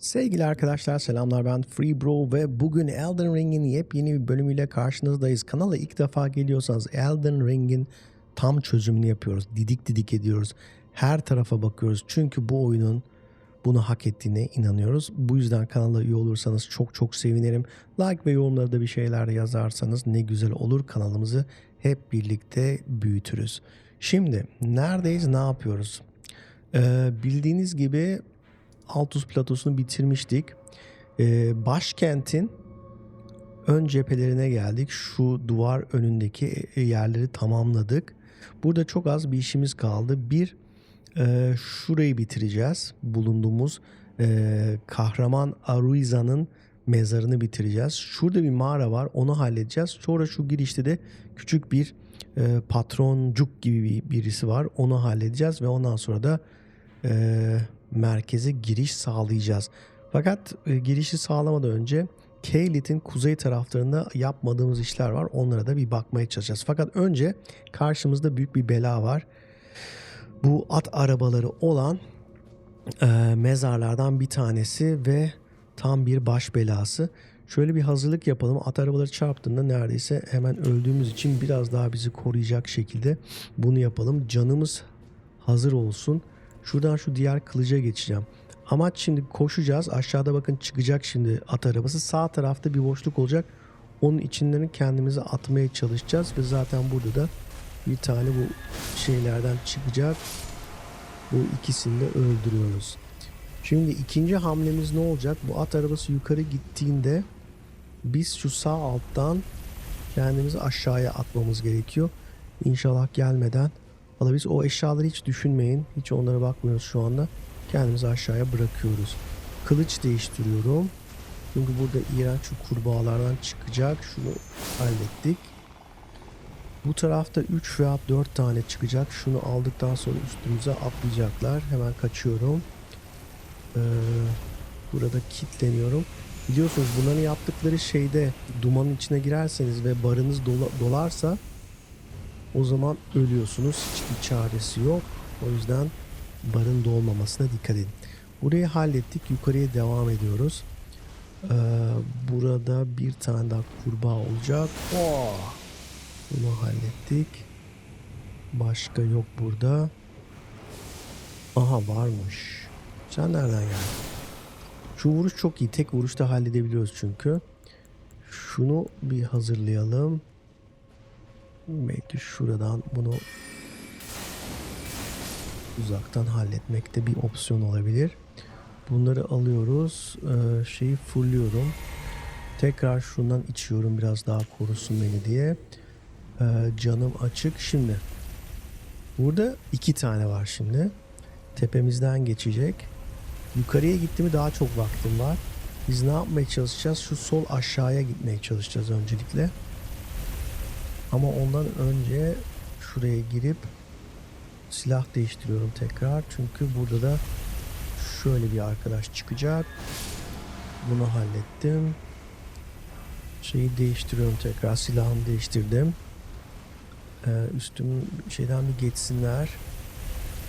Sevgili arkadaşlar selamlar ben Free Bro ve bugün Elden Ring'in yepyeni bir bölümüyle karşınızdayız. Kanala ilk defa geliyorsanız Elden Ring'in tam çözümünü yapıyoruz. Didik didik ediyoruz. Her tarafa bakıyoruz. Çünkü bu oyunun bunu hak ettiğine inanıyoruz. Bu yüzden kanala üye olursanız çok çok sevinirim. Like ve yorumlarda bir şeyler yazarsanız ne güzel olur. Kanalımızı hep birlikte büyütürüz. Şimdi neredeyiz ne yapıyoruz? Ee, bildiğiniz gibi Altus platosunu bitirmiştik. Ee, başkentin ön cephelerine geldik. Şu duvar önündeki e, yerleri tamamladık. Burada çok az bir işimiz kaldı. Bir e, şurayı bitireceğiz. Bulunduğumuz e, kahraman Aruiza'nın mezarını bitireceğiz. Şurada bir mağara var. Onu halledeceğiz. Sonra şu girişte de küçük bir e, patroncuk gibi bir, birisi var. Onu halledeceğiz ve ondan sonra da e, merkeze giriş sağlayacağız. Fakat e, girişi sağlamadan önce Keylit'in kuzey taraflarında yapmadığımız işler var. Onlara da bir bakmaya çalışacağız. Fakat önce karşımızda büyük bir bela var. Bu at arabaları olan e, mezarlardan bir tanesi ve tam bir baş belası. Şöyle bir hazırlık yapalım. At arabaları çarptığında neredeyse hemen öldüğümüz için biraz daha bizi koruyacak şekilde bunu yapalım. Canımız hazır olsun. Şuradan şu diğer kılıca geçeceğim. Amaç şimdi koşacağız. Aşağıda bakın çıkacak şimdi at arabası. Sağ tarafta bir boşluk olacak. Onun içinden kendimizi atmaya çalışacağız. Ve zaten burada da bir tane bu şeylerden çıkacak. Bu ikisini de öldürüyoruz. Şimdi ikinci hamlemiz ne olacak? Bu at arabası yukarı gittiğinde biz şu sağ alttan kendimizi aşağıya atmamız gerekiyor. İnşallah gelmeden alabiliriz. O eşyaları hiç düşünmeyin. Hiç onlara bakmıyoruz şu anda. Kendimizi aşağıya bırakıyoruz. Kılıç değiştiriyorum. Çünkü burada iğrenç kurbağalardan çıkacak. Şunu hallettik. Bu tarafta 3 veya 4 tane çıkacak. Şunu aldıktan sonra üstümüze atlayacaklar. Hemen kaçıyorum. Ee, burada kilitleniyorum. Biliyorsunuz bunların yaptıkları şeyde dumanın içine girerseniz ve barınız dola- dolarsa o zaman ölüyorsunuz. Hiçbir çaresi yok. O yüzden barın dolmamasına dikkat edin. Burayı hallettik. Yukarıya devam ediyoruz. Ee, burada bir tane daha kurbağa olacak. Oh! Bunu hallettik. Başka yok burada. Aha varmış. Sen nereden geldin? Şu vuruş çok iyi. Tek vuruşta halledebiliyoruz çünkü. Şunu bir hazırlayalım. Belki şuradan bunu uzaktan halletmek de bir opsiyon olabilir. Bunları alıyoruz. Ee, şeyi fullüyorum. Tekrar şundan içiyorum biraz daha korusun beni diye. Ee, canım açık. Şimdi burada iki tane var şimdi. Tepemizden geçecek. Yukarıya gitti mi daha çok vaktim var. Biz ne yapmaya çalışacağız? Şu sol aşağıya gitmeye çalışacağız öncelikle. Ama ondan önce şuraya girip silah değiştiriyorum tekrar. Çünkü burada da şöyle bir arkadaş çıkacak. Bunu hallettim. Şeyi değiştiriyorum tekrar. Silahımı değiştirdim. Ee, üstüm şeyden bir geçsinler.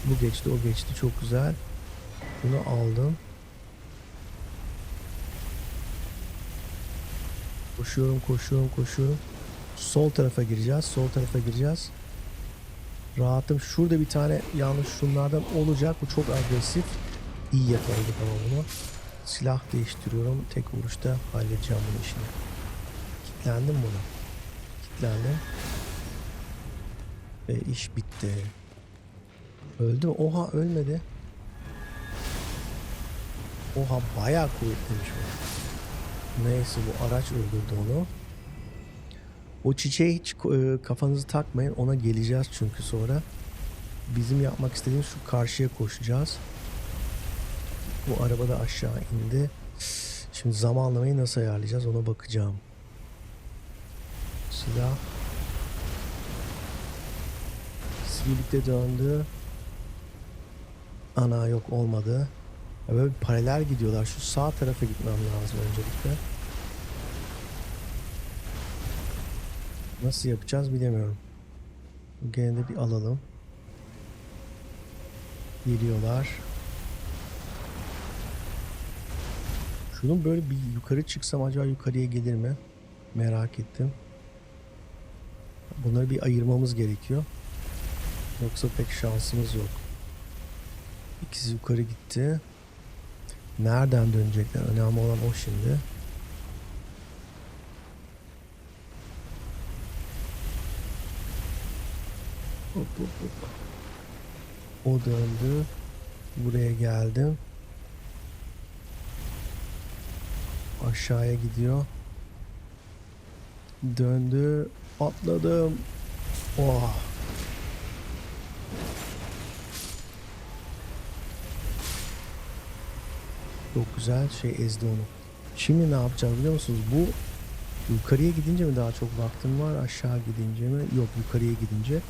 Bu geçti, o geçti. Çok güzel. Bunu aldım. Koşuyorum, koşuyorum, koşuyorum. Sol tarafa gireceğiz. Sol tarafa gireceğiz. Rahatım. Şurada bir tane yanlış şunlardan olacak. Bu çok agresif. İyi yakaladık ama bunu. Silah değiştiriyorum. Tek vuruşta halledeceğim bunu işini. Kitlendim buna. Kitlendim. Ve iş bitti. Öldü mü? Oha ölmedi. Oha bayağı kuvvetliymiş bu. Neyse bu araç öldürdü onu. O çiçeğe hiç e, kafanızı takmayın. Ona geleceğiz çünkü sonra. Bizim yapmak istediğimiz şu karşıya koşacağız. Bu araba da aşağı indi. Şimdi zamanlamayı nasıl ayarlayacağız ona bakacağım. Silah. Birlikte döndü. Ana yok olmadı. Böyle paralel gidiyorlar. Şu sağ tarafa gitmem lazım öncelikle. Nasıl yapacağız bilemiyorum. Gene de bir alalım. Geliyorlar. Şunun böyle bir yukarı çıksam acaba yukarıya gelir mi? Merak ettim. Bunları bir ayırmamız gerekiyor. Yoksa pek şansımız yok. İkisi yukarı gitti. Nereden dönecekler? Önemli olan o şimdi. Hop hop hop. O döndü. Buraya geldim. Aşağıya gidiyor. Döndü. Atladım. Oh. Çok güzel şey ezdi onu. Şimdi ne yapacağız biliyor musunuz? Bu yukarıya gidince mi daha çok vaktim var aşağı gidince mi? Yok yukarıya gidince.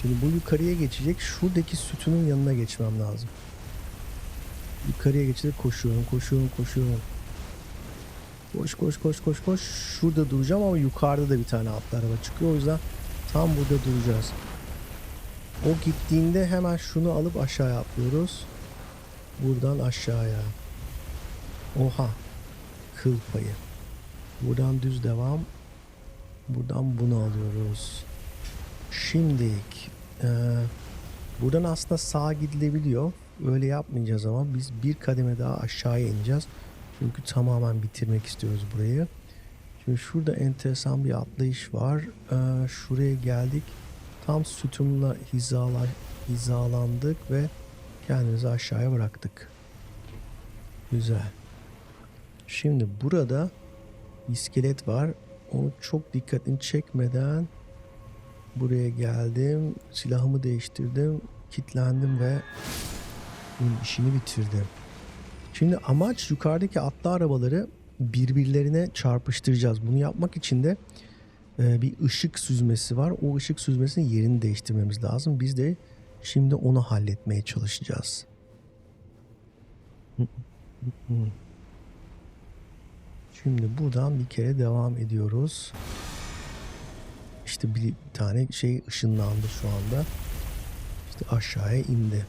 Şimdi bu yukarıya geçecek. Şuradaki sütunun yanına geçmem lazım. Yukarıya geçecek koşuyorum koşuyorum koşuyorum. Koş koş koş koş koş. Şurada duracağım ama yukarıda da bir tane atlı araba çıkıyor. O yüzden tam burada duracağız. O gittiğinde hemen şunu alıp aşağıya atlıyoruz. Buradan aşağıya. Oha. Kıl payı. Buradan düz devam. Buradan bunu alıyoruz. Şimdilik eee, buradan aslında sağa gidilebiliyor. Öyle yapmayacağız ama biz bir kademe daha aşağıya ineceğiz. Çünkü tamamen bitirmek istiyoruz burayı. Şimdi şurada enteresan bir atlayış var. Eee, şuraya geldik. Tam sütunla hizala, hizalandık ve kendimizi aşağıya bıraktık. Güzel. Şimdi burada iskelet var. Onu çok dikkatini çekmeden buraya geldim. Silahımı değiştirdim. Kitlendim ve işini bitirdim. Şimdi amaç yukarıdaki atlı arabaları birbirlerine çarpıştıracağız. Bunu yapmak için de e, bir ışık süzmesi var. O ışık süzmesinin yerini değiştirmemiz lazım. Biz de şimdi onu halletmeye çalışacağız. Şimdi buradan bir kere devam ediyoruz. İşte bir tane şey ışınlandı şu anda. İşte aşağıya indi.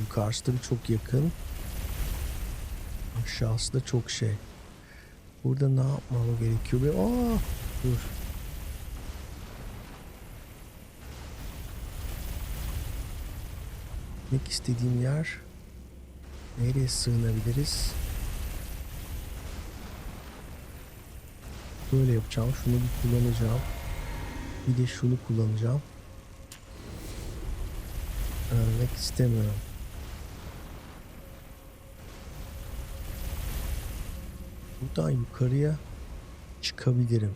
Yukarısı da çok yakın. Aşağısı da çok şey. Burada ne yapmam gerekiyor? Bir... Aa, dur. Gitmek istediğim yer nereye sığınabiliriz? Böyle yapacağım. Şunu bir kullanacağım. Bir de şunu kullanacağım. Ölmek istemiyorum. Buradan yukarıya çıkabilirim.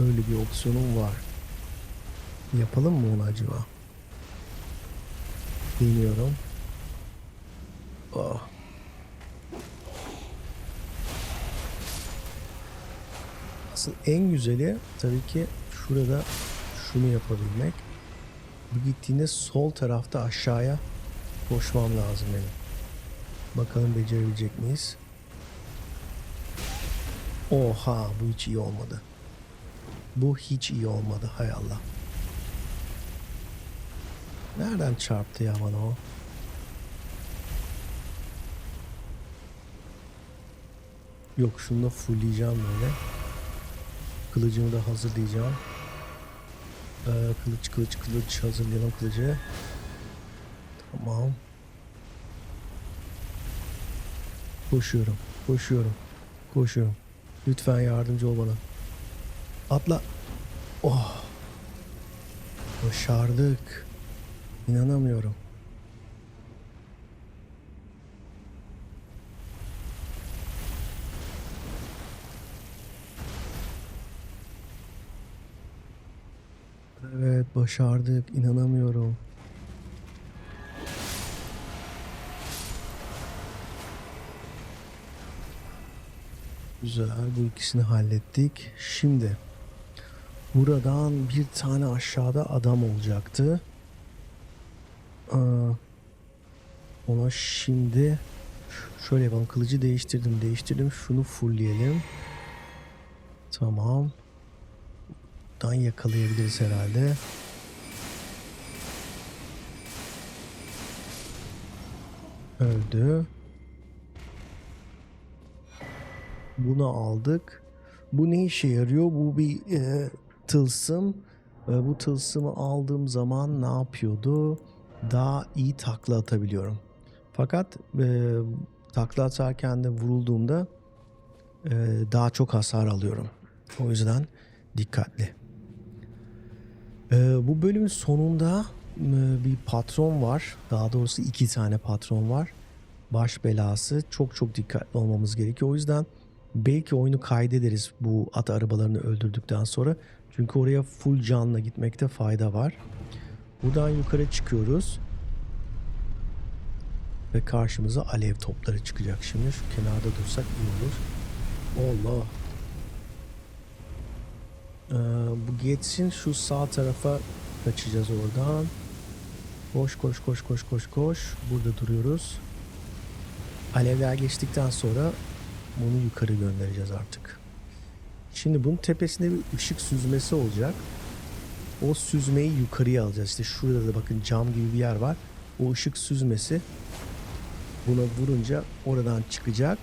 Öyle bir opsiyonum var. Yapalım mı onu acaba? Deniyorum. Oh. Asıl en güzeli tabii ki şurada şunu yapabilmek. Bu gittiğinde sol tarafta aşağıya koşmam lazım benim. Bakalım becerebilecek miyiz? Oha bu hiç iyi olmadı. Bu hiç iyi olmadı hay Allah. Nereden çarptı ya bana o? Yok şunu da fullleyeceğim böyle. Kılıcımı da hazırlayacağım. Ee, kılıç kılıç kılıç hazırlayalım kılıcı. Tamam. Koşuyorum. Koşuyorum. Koşuyorum. Lütfen yardımcı ol bana. Atla. Oh. Başardık. İnanamıyorum. Evet başardık. İnanamıyorum. Güzel. Bu ikisini hallettik. Şimdi buradan bir tane aşağıda adam olacaktı. Aa, ona şimdi şöyle yapalım. Kılıcı değiştirdim. Değiştirdim. Şunu fullleyelim. Tamam. Buradan yakalayabiliriz herhalde. Öldü. Bunu aldık. Bu ne işe yarıyor? Bu bir e, tılsım. E, bu tılsımı aldığım zaman ne yapıyordu? Daha iyi takla atabiliyorum. Fakat e, takla atarken de vurulduğumda e, daha çok hasar alıyorum. O yüzden dikkatli. E, bu bölümün sonunda bir patron var. Daha doğrusu iki tane patron var. Baş belası. Çok çok dikkatli olmamız gerekiyor. O yüzden belki oyunu kaydederiz bu at arabalarını öldürdükten sonra. Çünkü oraya full canla gitmekte fayda var. Buradan yukarı çıkıyoruz. Ve karşımıza alev topları çıkacak şimdi. Şu kenarda dursak iyi olur. Allah. Ee, bu geçsin şu sağ tarafa kaçacağız oradan. Koş koş koş koş koş koş. Burada duruyoruz. Alevler geçtikten sonra bunu yukarı göndereceğiz artık. Şimdi bunun tepesinde bir ışık süzmesi olacak. O süzmeyi yukarıya alacağız. İşte şurada da bakın cam gibi bir yer var. O ışık süzmesi buna vurunca oradan çıkacak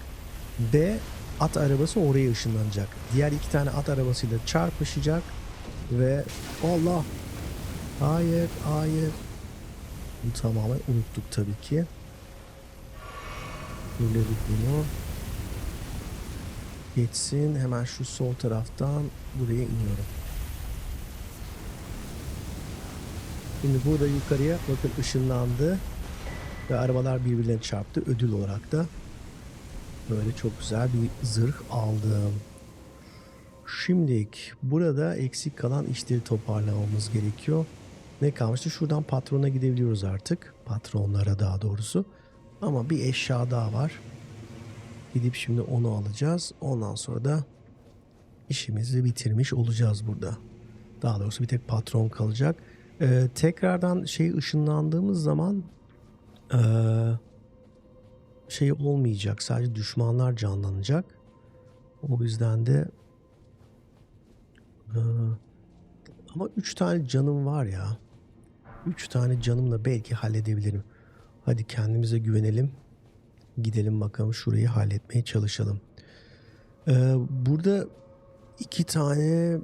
ve at arabası oraya ışınlanacak. Diğer iki tane at arabasıyla çarpışacak ve Allah hayır hayır bunu tamamen unuttuk tabii ki. Fulledik bunu. Geçsin hemen şu sol taraftan buraya iniyorum. Şimdi burada yukarıya bakın ışınlandı ve arabalar birbirlerine çarptı. Ödül olarak da böyle çok güzel bir zırh aldım. Şimdilik burada eksik kalan işleri toparlamamız gerekiyor. Ne kalmıştı? Şuradan patrona gidebiliyoruz artık. Patronlara daha doğrusu. Ama bir eşya daha var. Gidip şimdi onu alacağız. Ondan sonra da işimizi bitirmiş olacağız burada. Daha doğrusu bir tek patron kalacak. Ee, tekrardan şey ışınlandığımız zaman ee, şey olmayacak. Sadece düşmanlar canlanacak. O yüzden de ee, ama 3 tane canım var ya. 3 tane canımla belki halledebilirim. Hadi kendimize güvenelim. Gidelim bakalım şurayı halletmeye çalışalım. Ee, burada iki tane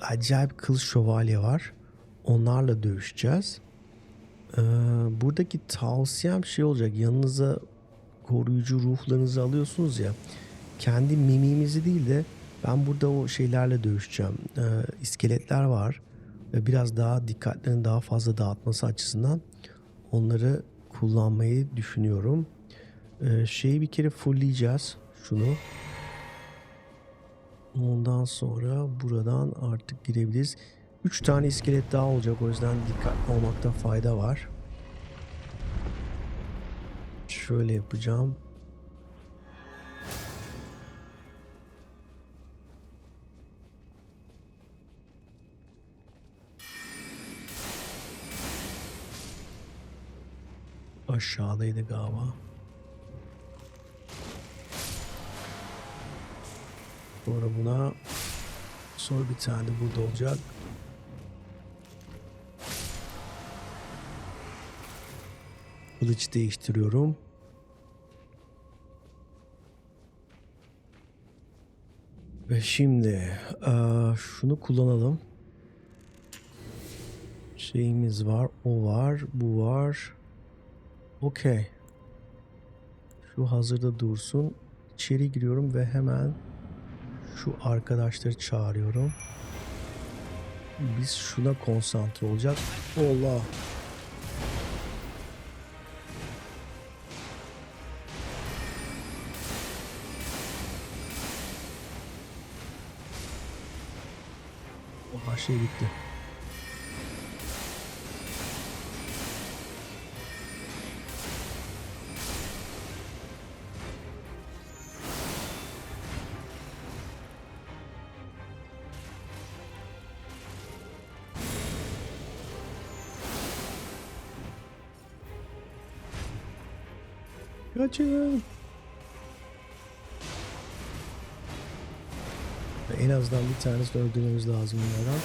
acayip kılıç şövalye var. Onlarla dövüşeceğiz. Ee, buradaki tavsiyem şey olacak. Yanınıza koruyucu ruhlarınızı alıyorsunuz ya. Kendi mimiğimizi değil de ben burada o şeylerle dövüşeceğim. Ee, iskeletler var. Biraz daha dikkatlerini daha fazla dağıtması açısından onları kullanmayı düşünüyorum. Ee, şeyi bir kere fullleyeceğiz. Şunu. Ondan sonra buradan artık girebiliriz. 3 tane iskelet daha olacak. O yüzden dikkatli olmakta fayda var. Şöyle yapacağım. Aşağıdaydı galiba. Sonra buna sonra bir tane burada olacak. Kılıç değiştiriyorum. Ve şimdi eee, şunu kullanalım. Şeyimiz var, o var, bu var. Okey. Şu hazırda dursun. İçeri giriyorum ve hemen şu arkadaşları çağırıyorum. Biz şuna konsantre olacak. Allah. O şey bitti. kaçın. Ve en azından bir tanesini öldürmemiz lazım bunlardan.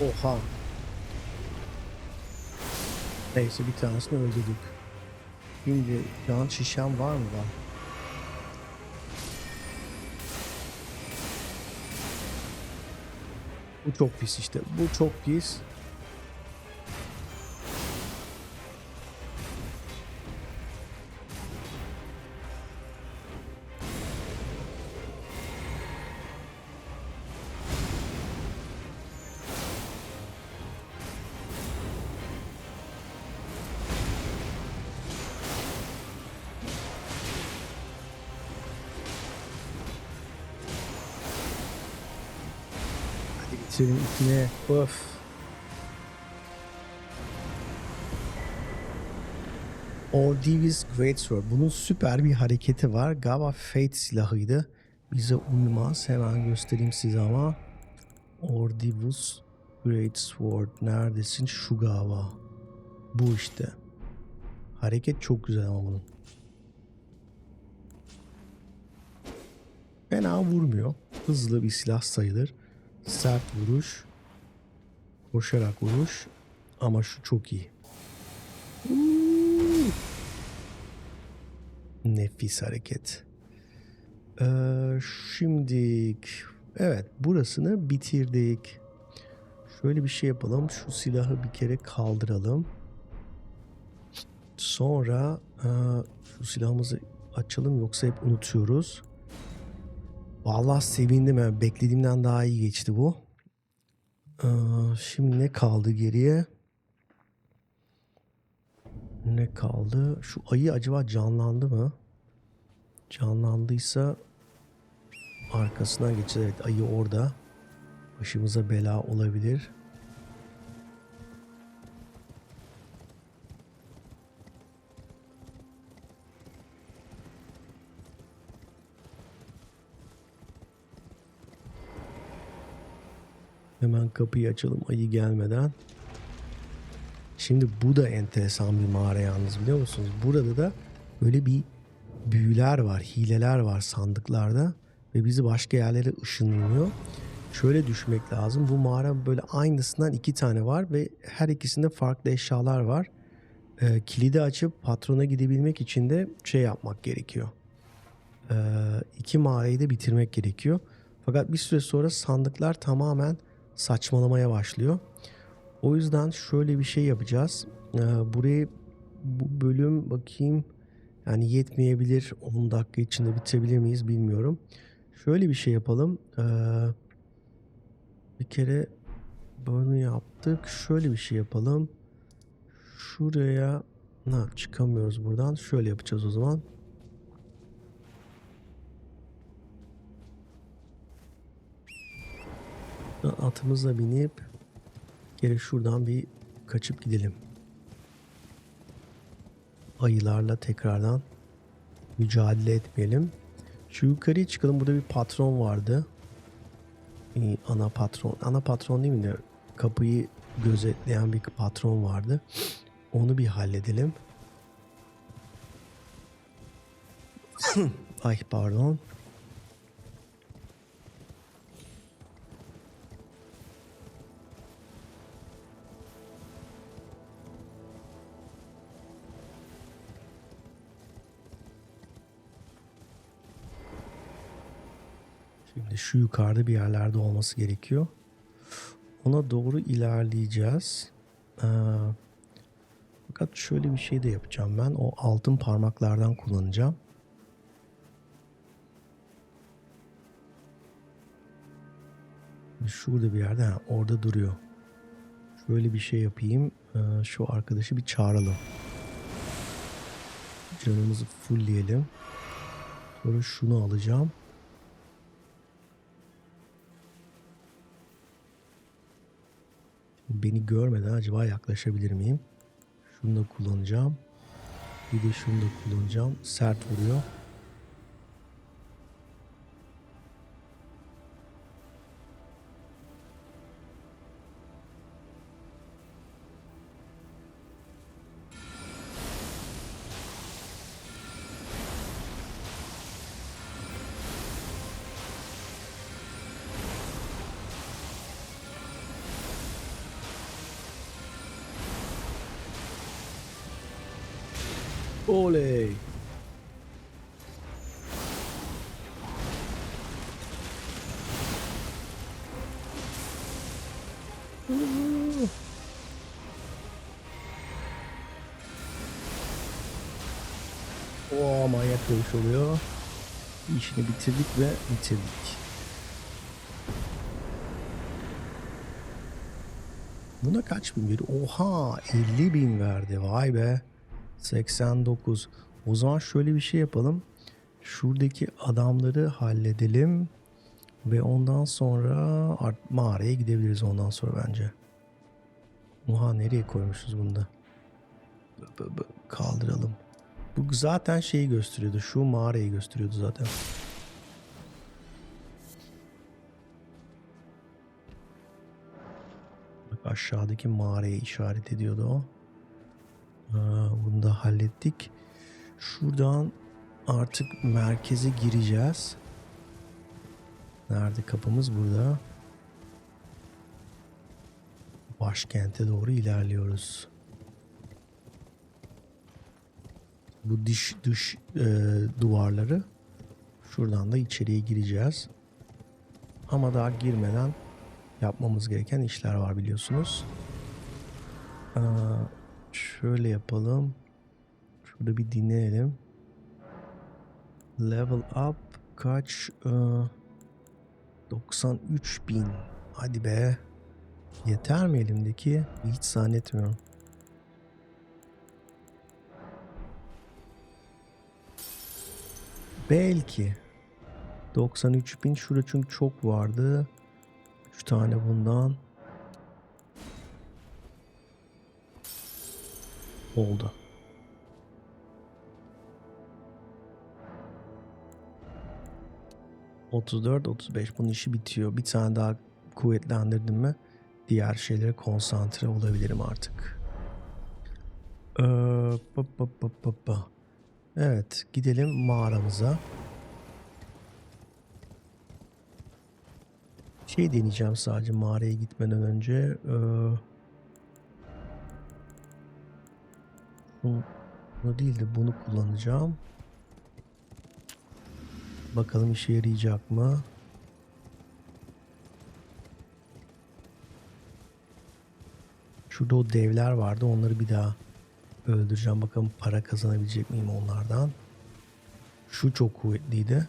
Oha. Neyse bir tanesini öldürdük. Şimdi can şişem var mı var? Bu çok pis işte. Bu çok pis. İçine. Of. Ordivis Greatsword. Bunun süper bir hareketi var. Galiba Fate silahıydı. Bize uymaz. Hemen göstereyim size ama. Ordivus Greatsword. Neredesin? Şu galiba. Bu işte. Hareket çok güzel ama bunun. Fena vurmuyor. Hızlı bir silah sayılır. Sert vuruş. Koşarak vuruş. Ama şu çok iyi. Nefis hareket. Ee, şimdi evet burasını bitirdik. Şöyle bir şey yapalım. Şu silahı bir kere kaldıralım. Sonra e, şu silahımızı açalım yoksa hep unutuyoruz. Vallahi sevindim. Yani beklediğimden daha iyi geçti bu. Ee, şimdi ne kaldı geriye? Ne kaldı? Şu ayı acaba canlandı mı? Canlandıysa arkasından geçeceğiz. Evet ayı orada. Başımıza bela olabilir. Hemen kapıyı açalım ayı gelmeden. Şimdi bu da enteresan bir mağara yalnız biliyor musunuz? Burada da böyle bir büyüler var, hileler var sandıklarda ve bizi başka yerlere ışınlıyor. Şöyle düşmek lazım. Bu mağara böyle aynısından iki tane var ve her ikisinde farklı eşyalar var. Ee, kilidi açıp patrona gidebilmek için de şey yapmak gerekiyor. Ee, iki mağarayı da bitirmek gerekiyor. Fakat bir süre sonra sandıklar tamamen saçmalamaya başlıyor. O yüzden şöyle bir şey yapacağız. Ee, burayı bu bölüm bakayım yani yetmeyebilir. 10 dakika içinde bitirebilir miyiz bilmiyorum. Şöyle bir şey yapalım. Ee, bir kere bunu yaptık. Şöyle bir şey yapalım. Şuraya ha, çıkamıyoruz buradan. Şöyle yapacağız o zaman. Atımıza binip geri şuradan bir kaçıp gidelim. Ayılarla tekrardan mücadele etmeyelim. Şu yukarıya çıkalım. Burada bir patron vardı. Bir ana patron. Ana patron değil mi de kapıyı gözetleyen bir patron vardı. Onu bir halledelim. Ay pardon. Şimdi şu yukarıda bir yerlerde olması gerekiyor. Ona doğru ilerleyeceğiz. Ee, fakat şöyle bir şey de yapacağım ben. O altın parmaklardan kullanacağım. Şurada bir yerde ha, orada duruyor. Şöyle bir şey yapayım. Ee, şu arkadaşı bir çağıralım. Canımızı fullleyelim. Sonra şunu alacağım. Beni görmeden acaba yaklaşabilir miyim? Şunu da kullanacağım. Bir de şunu da kullanacağım. Sert vuruyor. Oo manyak dövüş oluyor. İşini bitirdik ve bitirdik. Buna kaç bin verdi? Oha 50 bin verdi. Vay be. 89. O zaman şöyle bir şey yapalım. Şuradaki adamları halledelim. Ve ondan sonra mağaraya gidebiliriz ondan sonra bence. Oha nereye koymuşuz bunu da? Kaldıralım. Bu zaten şeyi gösteriyordu. Şu mağarayı gösteriyordu zaten. Bak aşağıdaki mağarayı işaret ediyordu o. Ha, bunu da hallettik. Şuradan artık merkeze gireceğiz. Nerede kapımız burada. Başkente doğru ilerliyoruz. Bu diş dış e, duvarları şuradan da içeriye gireceğiz. Ama daha girmeden yapmamız gereken işler var biliyorsunuz. Aa, şöyle yapalım. Şurada bir dinleyelim. Level up kaç? Ee, 93 bin. Hadi be. Yeter mi elimdeki? Hiç zannetmiyorum. Belki. 93 bin. Şurada çünkü çok vardı. 3 tane bundan. Oldu. ...34, 35 bunun işi bitiyor. Bir tane daha kuvvetlendirdim mi... ...diğer şeylere konsantre olabilirim artık. Ee, pa, pa, pa, pa, pa. Evet gidelim mağaramıza. Şey deneyeceğim sadece mağaraya gitmeden önce. Ee, bunu değil de bunu kullanacağım. Bakalım işe yarayacak mı? Şurada o devler vardı. Onları bir daha öldüreceğim. Bakalım para kazanabilecek miyim onlardan. Şu çok kuvvetliydi.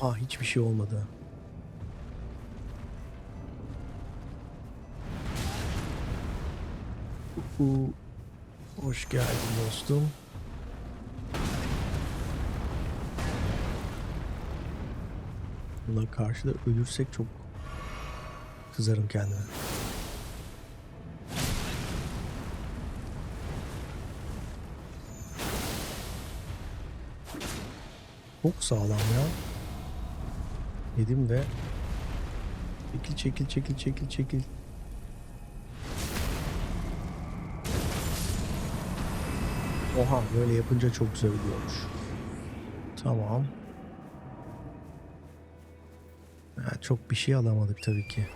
Ha hiçbir şey olmadı. Bu hoş geldin dostum. Buna karşı da ölürsek çok kızarım kendime. Çok sağlam ya. Dedim ve çekil çekil çekil çekil çekil. Oha böyle yapınca çok güzel oluyormuş. Tamam. Ha, çok bir şey alamadık tabii ki.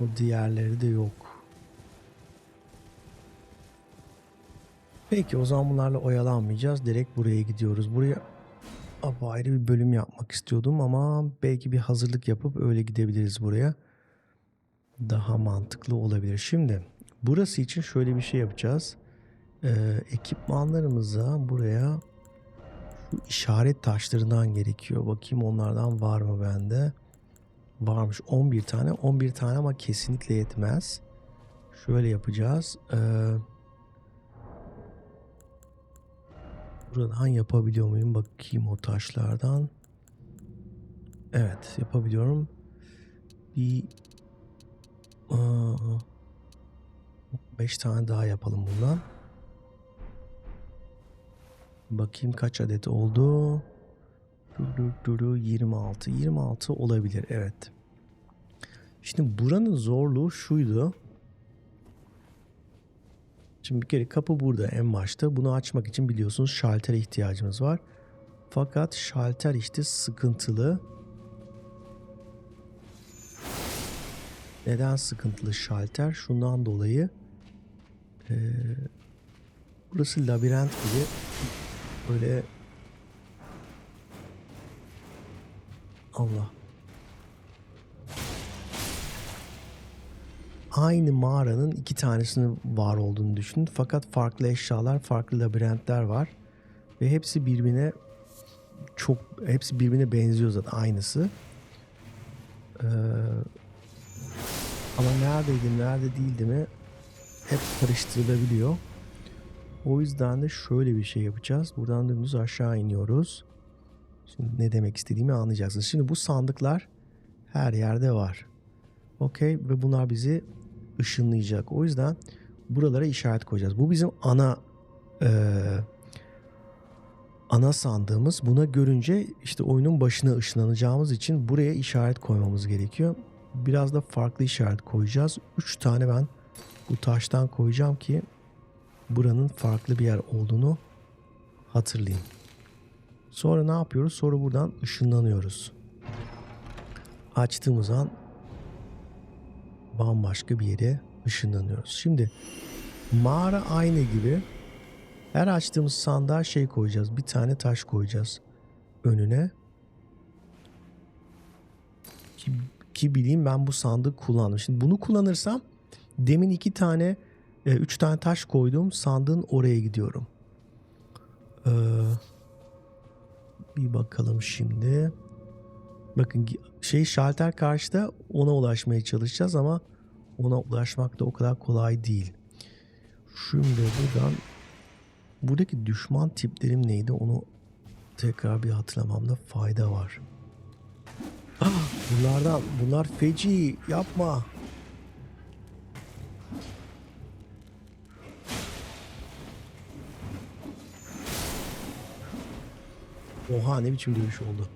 Bu diğerleri de yok. Peki o zaman bunlarla oyalanmayacağız. Direkt buraya gidiyoruz. Buraya ayrı bir bölüm yapmak istiyordum ama belki bir hazırlık yapıp öyle gidebiliriz buraya. Daha mantıklı olabilir. Şimdi burası için şöyle bir şey yapacağız. Ee, ekipmanlarımıza buraya şu işaret taşlarından gerekiyor. Bakayım onlardan var mı bende? Varmış 11 tane. 11 tane ama kesinlikle yetmez. Şöyle yapacağız. Ee, buradan yapabiliyor muyum? Bakayım o taşlardan. Evet yapabiliyorum. Bir 5 tane daha yapalım bundan. Bakayım kaç adet oldu. Duru duru 26. 26 olabilir evet. Şimdi buranın zorluğu şuydu. Şimdi bir kere kapı burada en başta. Bunu açmak için biliyorsunuz şaltere ihtiyacımız var. Fakat şalter işte sıkıntılı. Neden sıkıntılı şalter? Şundan dolayı eee, burası labirent gibi böyle Allah aynı mağaranın iki tanesinin var olduğunu düşünün. Fakat farklı eşyalar, farklı labirentler var. Ve hepsi birbirine çok, hepsi birbirine benziyor zaten aynısı. Ee, ama neredeydi, nerede değildi mi hep karıştırılabiliyor. O yüzden de şöyle bir şey yapacağız. Buradan dümdüz aşağı iniyoruz. Şimdi ne demek istediğimi anlayacaksınız. Şimdi bu sandıklar her yerde var. Okey ve bunlar bizi ışınlayacak. O yüzden buralara işaret koyacağız. Bu bizim ana eee, ana sandığımız. Buna görünce işte oyunun başına ışınlanacağımız için buraya işaret koymamız gerekiyor. Biraz da farklı işaret koyacağız. 3 tane ben bu taştan koyacağım ki buranın farklı bir yer olduğunu hatırlayın. Sonra ne yapıyoruz? Sonra buradan ışınlanıyoruz. Açtığımız an bambaşka bir yere ışınlanıyoruz. Şimdi mağara aynı gibi her açtığımız sandığa şey koyacağız. Bir tane taş koyacağız önüne. Ki, ki bileyim ben bu sandığı kullandım. Şimdi bunu kullanırsam demin iki tane, e, üç tane taş koyduğum sandığın oraya gidiyorum. Ee, bir bakalım şimdi. Bakın şey şalter karşıda ona ulaşmaya çalışacağız ama ona ulaşmak da o kadar kolay değil. Şimdi buradan buradaki düşman tiplerim neydi onu tekrar bir hatırlamamda fayda var. Ah, bunlardan bunlar feci yapma. Oha ne biçim dövüş oldu.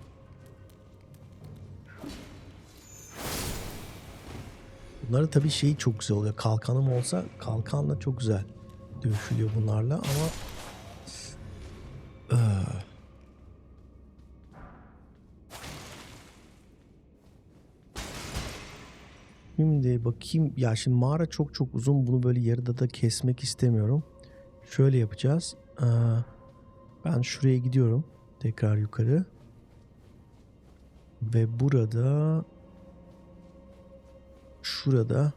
Bunların tabii şeyi çok güzel oluyor. Kalkanım olsa kalkanla çok güzel dövüşülüyor bunlarla ama Ah. Şimdi bakayım ya şimdi mağara çok çok uzun bunu böyle yarıda da kesmek istemiyorum. Şöyle yapacağız. Ee, Ben şuraya gidiyorum. Tekrar yukarı. Ve burada şurada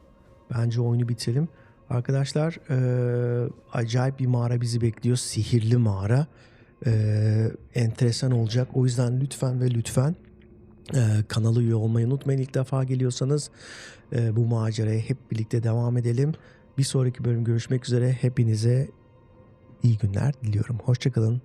bence oyunu bitirelim. Arkadaşlar eee, acayip bir mağara bizi bekliyor. Sihirli mağara. Eee, enteresan olacak. O yüzden lütfen ve lütfen eee kanala üye olmayı unutmayın. İlk defa geliyorsanız eee, bu maceraya hep birlikte devam edelim. Bir sonraki bölüm görüşmek üzere. Hepinize iyi günler diliyorum. Hoşçakalın.